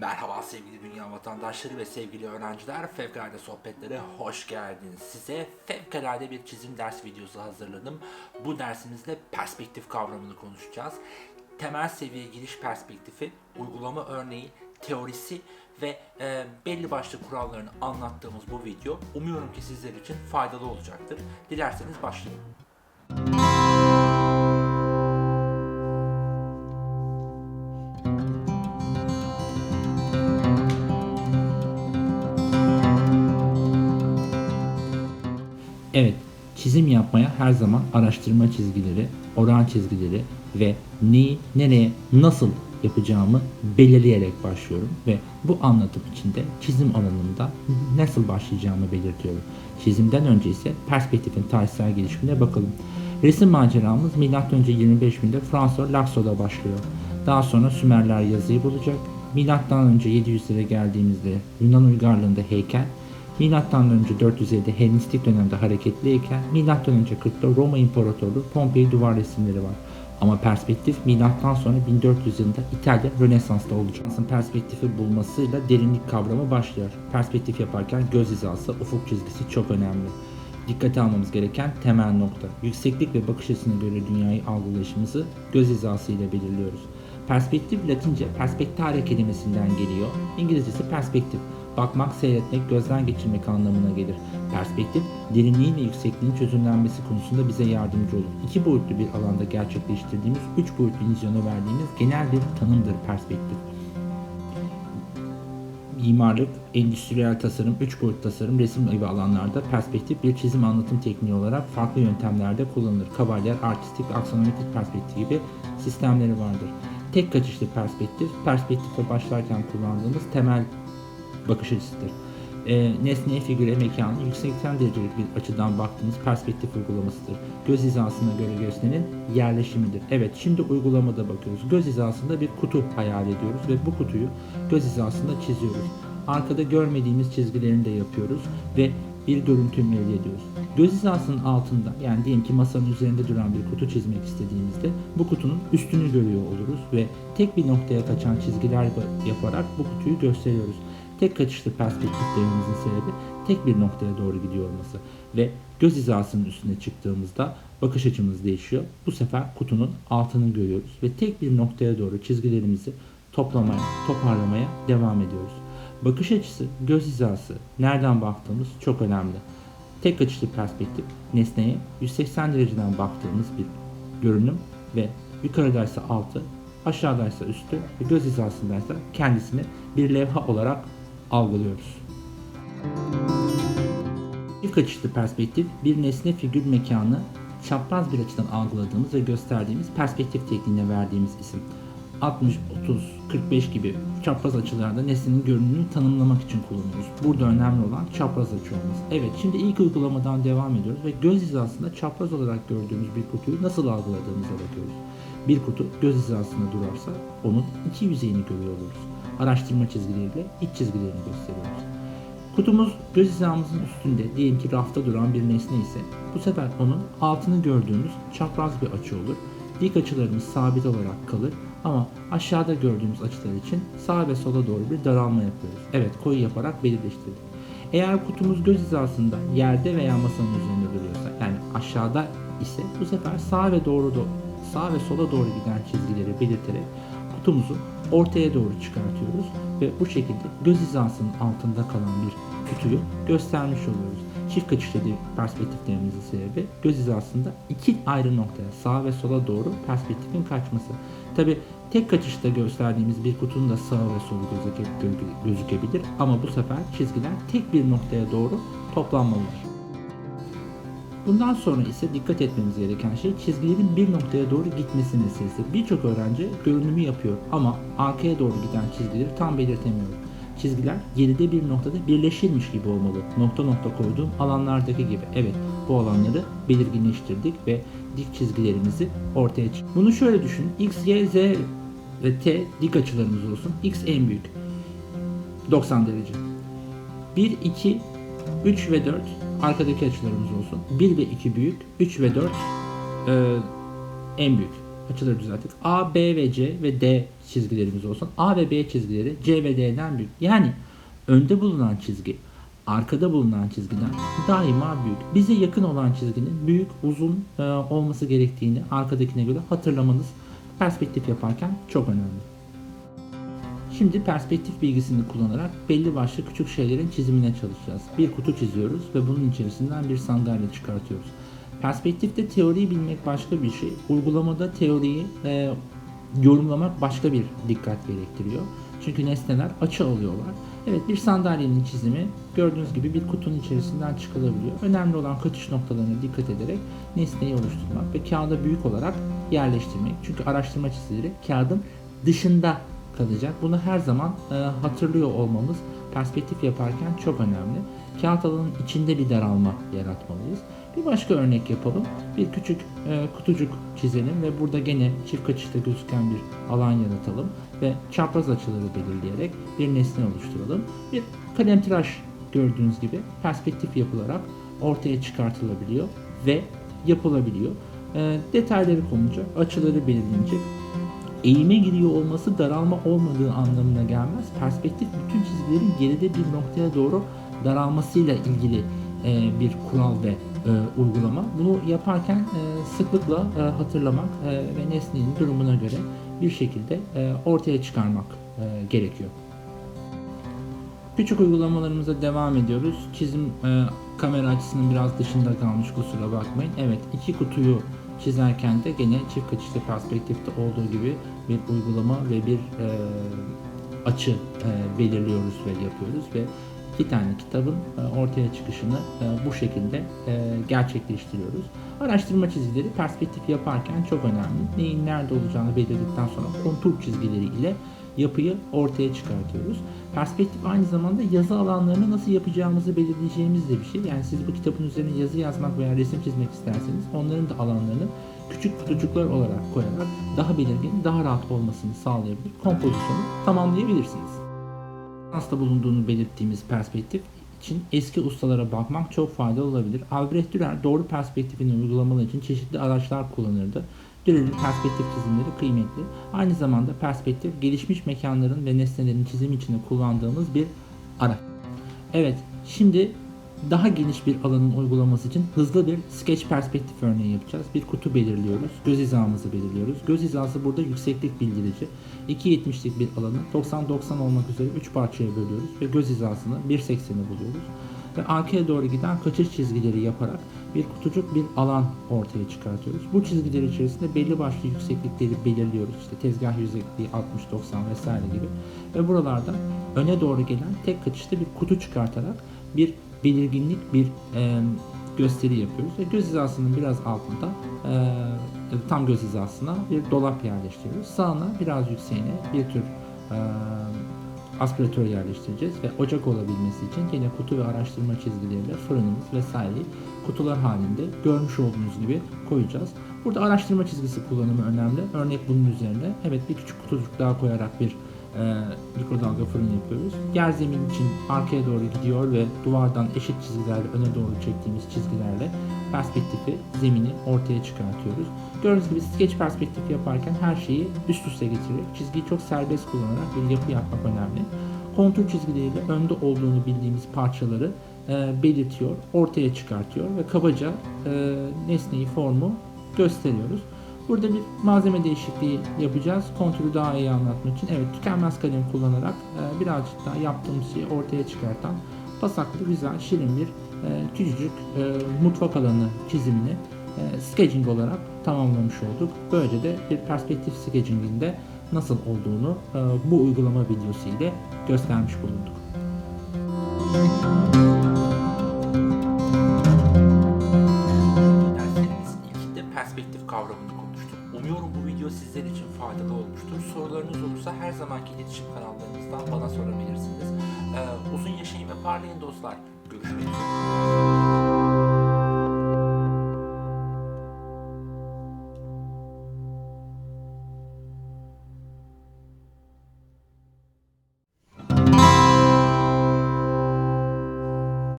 Merhaba sevgili dünya vatandaşları ve sevgili öğrenciler. Fevkalade sohbetlere hoş geldiniz. Size fevkalade bir çizim ders videosu hazırladım. Bu dersimizde perspektif kavramını konuşacağız. Temel seviye giriş perspektifi, uygulama örneği, teorisi ve e, belli başlı kurallarını anlattığımız bu video umuyorum ki sizler için faydalı olacaktır. Dilerseniz başlayalım. Çizim yapmaya her zaman araştırma çizgileri, oran çizgileri ve neyi, nereye, nasıl yapacağımı belirleyerek başlıyorum ve bu anlatım içinde çizim alanında nasıl başlayacağımı belirtiyorum. Çizimden önce ise perspektifin tarihsel gelişimine bakalım. Resim maceramız M.Ö. 25.000'de François Lassault'da başlıyor. Daha sonra Sümerler yazıyı bulacak. Önce 700'lere geldiğimizde Yunan uygarlığında heykel, Önce 450'de Helenistik dönemde hareketliyken önce 40'ta Roma İmparatorluğu Pompei duvar resimleri var. Ama perspektif milattan sonra 1400 yılında İtalya Rönesans'ta olacak. Aslında perspektifi bulmasıyla derinlik kavramı başlıyor. Perspektif yaparken göz hizası, ufuk çizgisi çok önemli. Dikkate almamız gereken temel nokta. Yükseklik ve bakış açısına göre dünyayı algılayışımızı göz hizası ile belirliyoruz. Perspektif Latince perspektare kelimesinden geliyor. İngilizcesi perspektif. Bakmak, seyretmek, gözden geçirmek anlamına gelir. Perspektif, derinliğin ve yüksekliğin çözümlenmesi konusunda bize yardımcı olur. İki boyutlu bir alanda gerçekleştirdiğimiz, üç boyutlu vizyona verdiğimiz genel bir tanımdır perspektif. Mimarlık, endüstriyel tasarım, üç boyut tasarım, resim gibi alanlarda perspektif bir çizim anlatım tekniği olarak farklı yöntemlerde kullanılır. Kavalyer, artistik, aksonometrik perspektif gibi sistemleri vardır. Tek kaçışlı perspektif, perspektife başlarken kullandığımız temel bakış açısıdır. E, nesneye, figüre, mekana 180 derecelik bir açıdan baktığımız perspektif uygulamasıdır. Göz hizasına göre gösterinin yerleşimidir. Evet şimdi uygulamada bakıyoruz. Göz hizasında bir kutu hayal ediyoruz ve bu kutuyu göz hizasında çiziyoruz. Arkada görmediğimiz çizgilerini de yapıyoruz ve bir görüntü elde ediyoruz. Göz hizasının altında yani diyelim ki masanın üzerinde duran bir kutu çizmek istediğimizde bu kutunun üstünü görüyor oluruz ve tek bir noktaya kaçan çizgiler yaparak bu kutuyu gösteriyoruz. Tek kaçışlı perspektiflerimizin sebebi tek bir noktaya doğru gidiyor olması ve göz hizasının üstüne çıktığımızda bakış açımız değişiyor. Bu sefer kutunun altını görüyoruz ve tek bir noktaya doğru çizgilerimizi toplamaya, toparlamaya devam ediyoruz. Bakış açısı, göz hizası, nereden baktığımız çok önemli. Tek açılı perspektif, nesneye 180 dereceden baktığımız bir görünüm ve yukarıdaysa altı, aşağıdaysa üstü ve göz hizasındaysa kendisini bir levha olarak algılıyoruz. Çift açılı perspektif bir nesne figür mekanı çapraz bir açıdan algıladığımız ve gösterdiğimiz perspektif tekniğine verdiğimiz isim. 60, 30, 45 gibi çapraz açılarda nesnenin görünümünü tanımlamak için kullanıyoruz. Burada önemli olan çapraz açı olması. Evet şimdi ilk uygulamadan devam ediyoruz ve göz hizasında çapraz olarak gördüğümüz bir kutuyu nasıl algıladığımıza bakıyoruz. Bir kutu göz hizasında durarsa onun iki yüzeyini görüyor oluruz. Araştırma çizgileriyle iç çizgilerini gösteriyoruz. Kutumuz göz hizamızın üstünde diyelim ki rafta duran bir nesne ise bu sefer onun altını gördüğümüz çapraz bir açı olur. Dik açılarımız sabit olarak kalır ama aşağıda gördüğümüz açılar için sağa ve sola doğru bir daralma yapıyoruz. Evet koyu yaparak belirleştirdik. Eğer kutumuz göz hizasında yerde veya masanın üzerinde duruyorsa yani aşağıda ise bu sefer sağ ve doğru do ve sola doğru giden çizgileri belirterek kutumuzu ortaya doğru çıkartıyoruz ve bu şekilde göz hizasının altında kalan bir kutuyu göstermiş oluyoruz. Çift kaçışlı perspektiflerimizin sebebi göz hizasında iki ayrı noktaya sağ ve sola doğru perspektifin kaçması. Tabi tek kaçışta gösterdiğimiz bir kutunun da sağ ve solu gözükebilir ama bu sefer çizgiler tek bir noktaya doğru toplanmalıdır. Bundan sonra ise dikkat etmemiz gereken şey çizgilerin bir noktaya doğru gitmesi meselesi. Birçok öğrenci görünümü yapıyor ama arkaya doğru giden çizgileri tam belirtemiyor. Çizgiler geride bir noktada birleşilmiş gibi olmalı. Nokta nokta koyduğum alanlardaki gibi. Evet bu alanları belirginleştirdik ve dik çizgilerimizi ortaya çıktık. Bunu şöyle düşünün. X, Y, Z ve T dik açılarımız olsun. X en büyük. 90 derece. 1, 2, 3 ve 4 arkadaki açılarımız olsun. 1 ve 2 büyük, 3 ve 4 e, en büyük. açıları düzelttik. A, B ve C ve D çizgilerimiz olsun. A ve B çizgileri C ve D'den büyük. Yani önde bulunan çizgi arkada bulunan çizgiden daima büyük. Bize yakın olan çizginin büyük, uzun e, olması gerektiğini arkadakine göre hatırlamanız perspektif yaparken çok önemli. Şimdi perspektif bilgisini kullanarak belli başlı küçük şeylerin çizimine çalışacağız. Bir kutu çiziyoruz ve bunun içerisinden bir sandalye çıkartıyoruz. Perspektifte teoriyi bilmek başka bir şey. Uygulamada teoriyi e, yorumlamak başka bir dikkat gerektiriyor. Çünkü nesneler açı alıyorlar. Evet bir sandalyenin çizimi gördüğünüz gibi bir kutunun içerisinden çıkılabiliyor. Önemli olan kaçış noktalarına dikkat ederek nesneyi oluşturmak ve kağıda büyük olarak yerleştirmek. Çünkü araştırma çizileri kağıdın dışında kalacak. Bunu her zaman e, hatırlıyor olmamız perspektif yaparken çok önemli. Kağıt alanın içinde bir daralma yaratmalıyız. Bir başka örnek yapalım. Bir küçük e, kutucuk çizelim ve burada gene çift kaçışta gözüken bir alan yaratalım ve çapraz açıları belirleyerek bir nesne oluşturalım. Bir kalemtıraş gördüğünüz gibi perspektif yapılarak ortaya çıkartılabiliyor ve yapılabiliyor. E, detayları konulacak, açıları belirlenecek, eğime giriyor olması daralma olmadığı anlamına gelmez. Perspektif bütün çizgilerin geride bir noktaya doğru daralmasıyla ilgili e, bir kural ve e, uygulama. Bunu yaparken e, sıklıkla hatırlamak ve nesnenin durumuna göre bir şekilde ortaya çıkarmak gerekiyor. Küçük uygulamalarımıza devam ediyoruz. Çizim e, kamera açısının biraz dışında kalmış kusura bakmayın. Evet iki kutuyu çizerken de gene çift kaçışta perspektifte olduğu gibi bir uygulama ve bir e, açı e, belirliyoruz ve yapıyoruz ve iki tane kitabın e, ortaya çıkışını e, bu şekilde e, gerçekleştiriyoruz. Araştırma çizgileri perspektif yaparken çok önemli. Neyin nerede olacağını belirledikten sonra kontur çizgileri ile yapıyı ortaya çıkartıyoruz. Perspektif aynı zamanda yazı alanlarını nasıl yapacağımızı belirleyeceğimiz de bir şey. Yani siz bu kitabın üzerine yazı yazmak veya resim çizmek isterseniz onların da alanlarını küçük kutucuklar olarak koyarak daha belirgin, daha rahat olmasını sağlayabilir. Kompozisyonu tamamlayabilirsiniz. Hasta bulunduğunu belirttiğimiz perspektif için eski ustalara bakmak çok faydalı olabilir. Albrecht Dürer doğru perspektifini uygulamaları için çeşitli araçlar kullanırdı. Dürer'in perspektif çizimleri kıymetli. Aynı zamanda perspektif gelişmiş mekanların ve nesnelerin çizimi için kullandığımız bir araç. Evet, şimdi daha geniş bir alanın uygulaması için hızlı bir sketch perspektif örneği yapacağız. Bir kutu belirliyoruz. Göz hizamızı belirliyoruz. Göz hizası burada yükseklik bildirici. 2.70'lik bir alanı 90-90 olmak üzere 3 parçaya bölüyoruz ve göz hizasını 1.80'i buluyoruz. Ve arkaya doğru giden kaçış çizgileri yaparak bir kutucuk bir alan ortaya çıkartıyoruz. Bu çizgiler içerisinde belli başlı yükseklikleri belirliyoruz. İşte tezgah yüksekliği 60-90 vesaire gibi. Ve buralardan öne doğru gelen tek kaçışta bir kutu çıkartarak bir belirginlik bir e, gösteri yapıyoruz. Ve göz hizasının biraz altında e, tam göz hizasına bir dolap yerleştiriyoruz. Sağına biraz yükseğine bir tür e, aspiratör yerleştireceğiz ve ocak olabilmesi için yine kutu ve araştırma çizgileriyle fırınımız vesaireyi kutular halinde görmüş olduğunuz gibi koyacağız. Burada araştırma çizgisi kullanımı önemli. Örnek bunun üzerinde evet bir küçük kutucuk daha koyarak bir e, mikrodalga fırın yapıyoruz. Yer zemin için arkaya doğru gidiyor ve duvardan eşit çizgilerle öne doğru çektiğimiz çizgilerle perspektifi, zemini ortaya çıkartıyoruz. Gördüğünüz gibi sketch perspektif yaparken her şeyi üst üste getirerek çizgiyi çok serbest kullanarak bir yapı yapmak önemli. Kontur çizgileriyle önde olduğunu bildiğimiz parçaları e, belirtiyor, ortaya çıkartıyor ve kabaca e, nesneyi, formu gösteriyoruz. Burada bir malzeme değişikliği yapacağız. Kontürü daha iyi anlatmak için. Evet tükenmez kalem kullanarak e, birazcık daha yaptığımız şeyi ortaya çıkartan pasaklı, güzel, şirin bir e, küçücük e, mutfak alanı çizimini e, sketching olarak tamamlamış olduk. Böylece de bir perspektif sketchinginde nasıl olduğunu e, bu uygulama videosu ile göstermiş bulunduk. Derslerimizin ilkinde perspektif kavramını konuştuk. Umuyorum bu video sizler için faydalı olmuştur. Sorularınız olursa her zamanki iletişim kanallarımızdan bana sorabilirsiniz. Ee, uzun yaşayın ve parlayın dostlar. Görüşmek üzere.